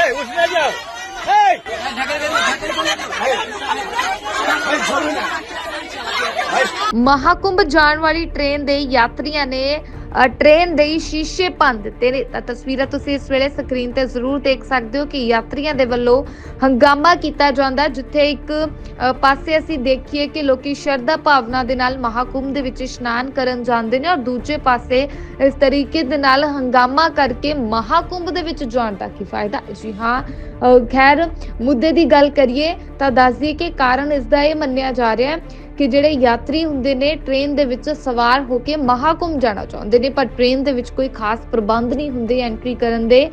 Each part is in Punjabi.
এই উঠে যাও এই ঢাকা ঢাকা ਮਹਾਕੁੰਭ ਜਾਣ ਵਾਲੀ ਟ੍ਰੇਨ ਦੇ ਯਾਤਰੀਆਂ ਨੇ ਟ੍ਰੇਨ ਦੇ ਸ਼ੀਸ਼ੇ ਭੰਨ ਦਿੱਤੇ ਨੇ। ਤਾਂ ਤਸਵੀਰਾਂ ਤੁਸੀਂ ਇਸ ਵੇਲੇ ਸਕਰੀਨ ਤੇ ਜ਼ਰੂਰ ਦੇਖ ਸਕਦੇ ਹੋ ਕਿ ਯਾਤਰੀਆਂ ਦੇ ਵੱਲੋਂ ਹੰਗਾਮਾ ਕੀਤਾ ਜਾਂਦਾ ਜਿੱਥੇ ਇੱਕ ਪਾਸੇ ਅਸੀਂ ਦੇਖੀਏ ਕਿ ਲੋਕੀ ਸ਼ਰਧਾ ਭਾਵਨਾ ਦੇ ਨਾਲ ਮਹਾਕੁੰਭ ਦੇ ਵਿੱਚ ਇਸ਼ਨਾਨ ਕਰਨ ਜਾਂਦੇ ਨੇ ਔਰ ਦੂਜੇ ਪਾਸੇ ਇਸ ਤਰੀਕੇ ਦੇ ਨਾਲ ਹੰਗਾਮਾ ਕਰਕੇ ਮਹਾਕੁੰਭ ਦੇ ਵਿੱਚ ਜਾਣ ਦਾ ਕੀ ਫਾਇਦਾ। ਜੀ ਹਾਂ ਅ, ਖੈਰ ਮੁੱਦੇ ਦੀ ਗੱਲ ਕਰੀਏ ਤਾਂ ਦੱਸ ਦਈਏ ਕਿ ਕਾਰਨ ਇਸ ਦਾ ਇਹ ਮੰਨਿਆ ਜਾ ਰਿਹਾ ਹੈ ਕਿ ਜਿਹੜੇ ਯਾਤਰੀ ਹੁੰਦੇ ਨੇ ਟ੍ਰੇਨ ਦੇ ਵਿੱਚ ਸਵਾਰ ਹੋ ਕੇ ਮਹਾਕੁੰਭ ਜਾਣਾ ਚਾਹੁੰਦੇ ਨੇ, ਪਰ ਟ੍ਰੇਨ ਦੇ ਵਿੱਚ ਕੋਈ ਖਾਸ ਪ੍ਰਬੰਧ ਨਹੀਂ ਹੁੰਦੇ ਐਂਟਰੀ ਕਰਨ ਦੇ।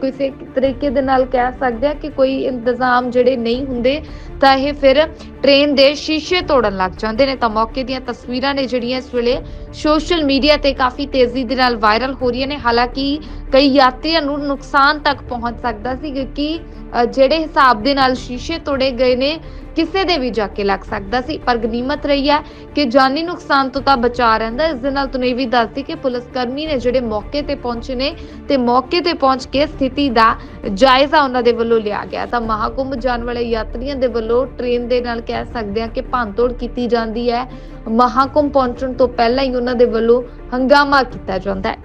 ਕਿਸੇ ਤਰੀਕੇ ਦੇ ਨਾਲ ਕਹਿ ਸਕਦੇ ਆ ਕਿ ਕੋਈ ਇੰਤਜ਼ਾਮ ਜਿਹੜੇ ਨਹੀਂ ਹੁੰਦੇ, ਤਾਂ ਇਹ ਫਿਰ ਟ੍ਰੇਨ ਦੇ ਸ਼ੀਸ਼ੇ ਤੋੜਨ ਲੱਗ ਜਾਂਦੇ ਨੇ। ਤਾਂ ਮੌਕੇ ਦੀਆਂ ਤਸਵੀਰਾਂ ਨੇ ਜਿਹੜੀਆਂ ਇਸ ਵੇਲੇ ਸੋਸ਼ਲ ਮੀਡੀਆ ਤੇ ਕਾਫੀ ਤੇਜ਼ੀ ਦੇ ਨਾਲ ਵਾਇਰਲ ਹੋ ਰਹੀਆਂ ਨੇ। ਹਾਲਾਂਕਿ ਕਈ ਯਾਤਰੀਆਂ ਨੂੰ ਨੁਕਸਾਨ ਤੱਕ ਪਹੁੰਚ ਸਕਦਾ ਸੀ, ਕਿਉਂਕਿ ਜਿਹੜੇ ਹਿਸਾਬ ਦੇ ਨਾਲ ਸ਼ੀਸ਼ੇ ਤੋੜੇ ਗਏ ਨੇ, ਕਿਸੇ ਦੇ ਵੀ ਜਾ ਕੇ ਲੱਗ ਸਕਦਾ ਸੀ। ਪਰ ਗਨੀਮਤ ਰਹੀ ਹੈ ਕਿ ਜਾਨੀ ਨੁਕਸਾਨ ਤੋਂ ਤਾਂ ਬਚਾ ਰਹਿੰਦਾ ਇਸ ਦੇ ਨਾਲ ਤੁਹਾਨੂੰ ਵੀ ਦੱਸਦੀ ਕਿ ਪੁਲਿਸ ਕਰਮੀ ਨੇ ਜਿਹੜੇ ਮੌਕੇ ਤੇ ਪਹੁੰਚੇ ਨੇ ਤੇ ਮੌਕੇ ਤੇ ਪਹੁੰਚ ਕੇ ਸਥਿਤੀ ਦਾ ਜਾਇਜ਼ਾ ਉਹਨਾਂ ਦੇ ਵੱਲੋਂ ਲਿਆ ਗਿਆ। ਤਾਂ ਮਹਾਕੁੰਭ ਜਾਣ ਵਾਲੇ ਯਾਤਰੀਆਂ ਦੇ ਵੱਲੋਂ ਟ੍ਰੇਨ ਦੇ ਨਾਲ ਕਹਿ ਸਕਦੇ ਹਾਂ ਕਿ ਭੰਨਤੋੜ ਕੀਤੀ ਜਾਂਦੀ ਹੈ। ਮਹਾਕੁੰਭ ਪਹੁੰਚਣ ਤੋਂ ਪਹਿਲਾਂ ਹੀ ਉਹਨਾਂ ਦੇ ਵੱਲੋਂ ਹੰਗਾਮਾ ਕੀਤਾ ਜਾਂਦਾ ਹੈ।